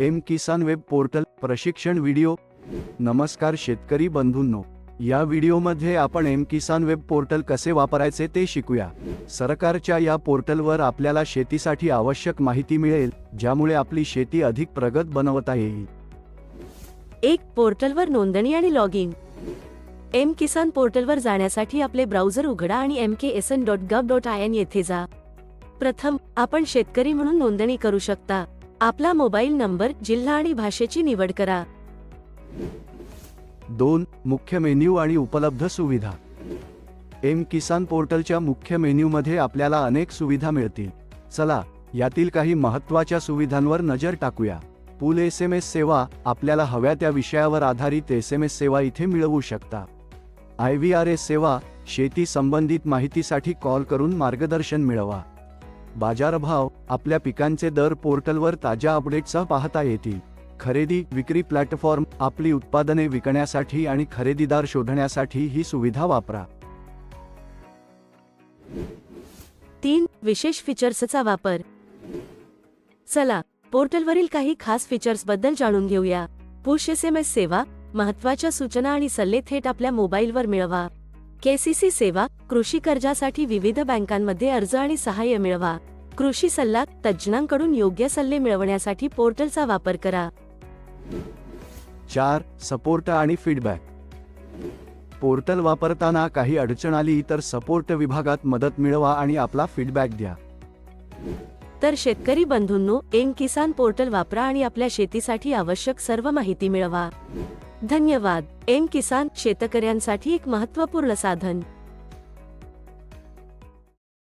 M Kisan web portal प्रशिक्षण video. नमस्कार शेतकरी बंधूंनो या व्हिडिओमध्ये आपण एम किसान वेब पोर्टल कसे वापरायचे ते शिकूया. सरकारच्या या पोर्टलवर आपल्याला शेतीसाठी आवश्यक माहिती मिळेल ज्यामुळे आपली शेती अधिक प्रगत बनवता येईल. एक पोर्टलवर नोंदणी आणि लॉग इन एम किसान पोर्टलवर जाण्यासाठी आपले ब्राउझर उघडा आणि M K S N dot gov dot I N येथे जा. प्रथम आपण शेतकरी म्हणून नोंदणी करू शकता. आपला मोबाईल नंबर जिल्हा आणि भाषेची निवड करा. दोन मुख्य मेन्यू आणि उपलब्ध सुविधा. एम किसान पोर्टलच्या मुख्य मेन्यूमध्ये आपल्याला अनेक सुविधा मिळतील. चला यातील काही महत्त्वाच्या सुविधांवर नजर टाकूया. पूल एस एम एस सेवा आपल्याला हव्या त्या विषयावर आधारित एस एम एस सेवा इथे मिळवू शकता. आय व्ही आर एस सेवा शेती संबंधित माहितीसाठी कॉल करून मार्गदर्शन मिळवा. बाजारभाव आपल्या पिकांचे दर पोर्टलवर ताज्या अपडेट्ससह पाहता येतील. खरेदी विक्री प्लॅटफॉर्म आपली उत्पादने विकण्यासाठी आणि खरेदीदार शोधण्यासाठी ही सुविधा वापरा. तीन विशेष फीचर्सचा वापर. चला पोर्टलवरील काही खास फीचर्सबद्दल जाणून घेऊया. पुश एस एम एस सेवा महत्त्वाच्या सूचना आणि सल्ले थेट आपल्या मोबाईलवर मिळवा. केसीसी सेवा कृषी कर्जासाठी विविध बँकांमध्ये अर्ज आणि सहाय्य मिळवा. कृषी सल्ला तज्ज्ञांकडून योग्य सल्ले मिळवण्यासाठी पोर्टलचा वापर करा. चार सपोर्ट आणि फीडबॅक. पोर्टल वापरताना काही अडचण आली तर सपोर्ट विभागात मदत मिळवा आणि आपला फीडबॅक द्या. तर शेतकरी बंधूंनो एम किसान पोर्टल वापरा आणि आपल्या शेतीसाठी आवश्यक सर्व माहिती मिळवा. धन्यवाद. एम किसान शेतकऱ्यांसाठी एक महत्त्वपूर्ण साधन.